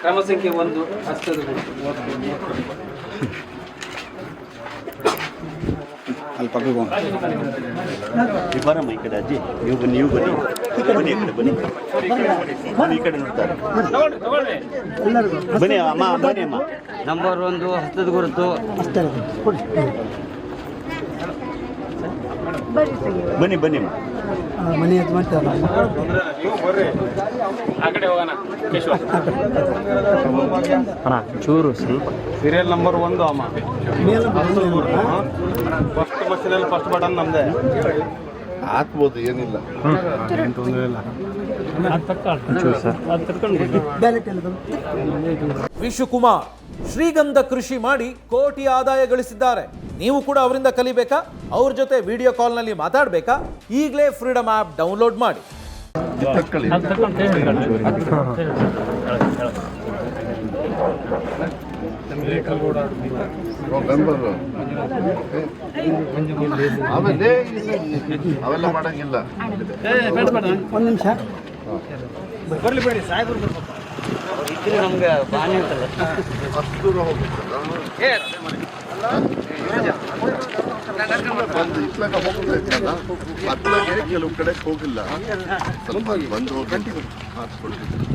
ಕ್ರಮ ಸಂಖ್ಯೆ ಒಂದು ಅಷ್ಟು ಅಲ್ಲಿ ಪಕ್ಕ ಬರಮ್ಮ ಅಜ್ಜಿ ನೀವು ನೀವು ಬನ್ನಿ. ಬನ್ನಿ ಈ ಕಡೆ ಬನ್ನಿ. ಬನ್ನಿ ಈ ಕಡೆ ನೋಡ್ತಾರೆ. ಎಲ್ಲರಿಗೂ ಬನ್ನಿ ಅಮ್ಮ ಬನ್ನಿ ಅಮ್ಮ. ನಂಬರ್ ಒಂದು ಹಸ್ತದ ಗುರುತು. ಬನ್ನಿ ಬನ್ನಿ ಅಮ್ಮ. ಆ, ಮನೆ ಹೋಗೋಣ. ಮಾಡ್ತಾರಲ್ಲ ಚೂರು ಸ್ವಲ್ಪ. ಸೀರಿಯಲ್ ನಂಬರ್ ಒಂದು ಅಮ್ಮ. ಫಸ್ಟ್ ಬಸ್ಸಿನಲ್ಲಿ ಫಸ್ಟ್ ಬಟನ್ ನಮ್ದೆ. ಹಾಕ್ಬೋದು ಏನಿಲ್ಲ. ವಿಶ್ವಕುಮಾರ್ ಶ್ರೀಗಂಧ ಕೃಷಿ ಮಾಡಿ ಕೋಟಿ ಆದಾಯ ಗಳಿಸಿದ್ದಾರೆ. ನೀವು ಕೂಡ ಅವರಿಂದ ಕಲಿಬೇಕಾ? ಅವ್ರ ಜೊತೆ ವಿಡಿಯೋ ಕಾಲ್ನಲ್ಲಿ ಮಾತಾಡಬೇಕಾ? ಈಗಲೇ ಫ್ರೀಡಮ್ ಆ್ಯಪ್ ಡೌನ್ಲೋಡ್ ಮಾಡಿ. ಮೆಂಬರ್ ಆಮೇಲೆ ಅವೆಲ್ಲ ಮಾಡಂಗಿಲ್ಲ ಒಂದು ನಿಮಿಷ ಇದ್ರೆ ನಮ್ಗೆ ಬಾನಿ ಅಂತಲ್ಲ ಅಷ್ಟು ಕೆಲವು ಕಡೆ ಹೋಗಿಲ್ಲ ಸ್ವಲ್ಪ ಬಂದು ಹೋಗಿ ಹಾಕ್ಸ್ಕೊಳ್ತಿದ್ರು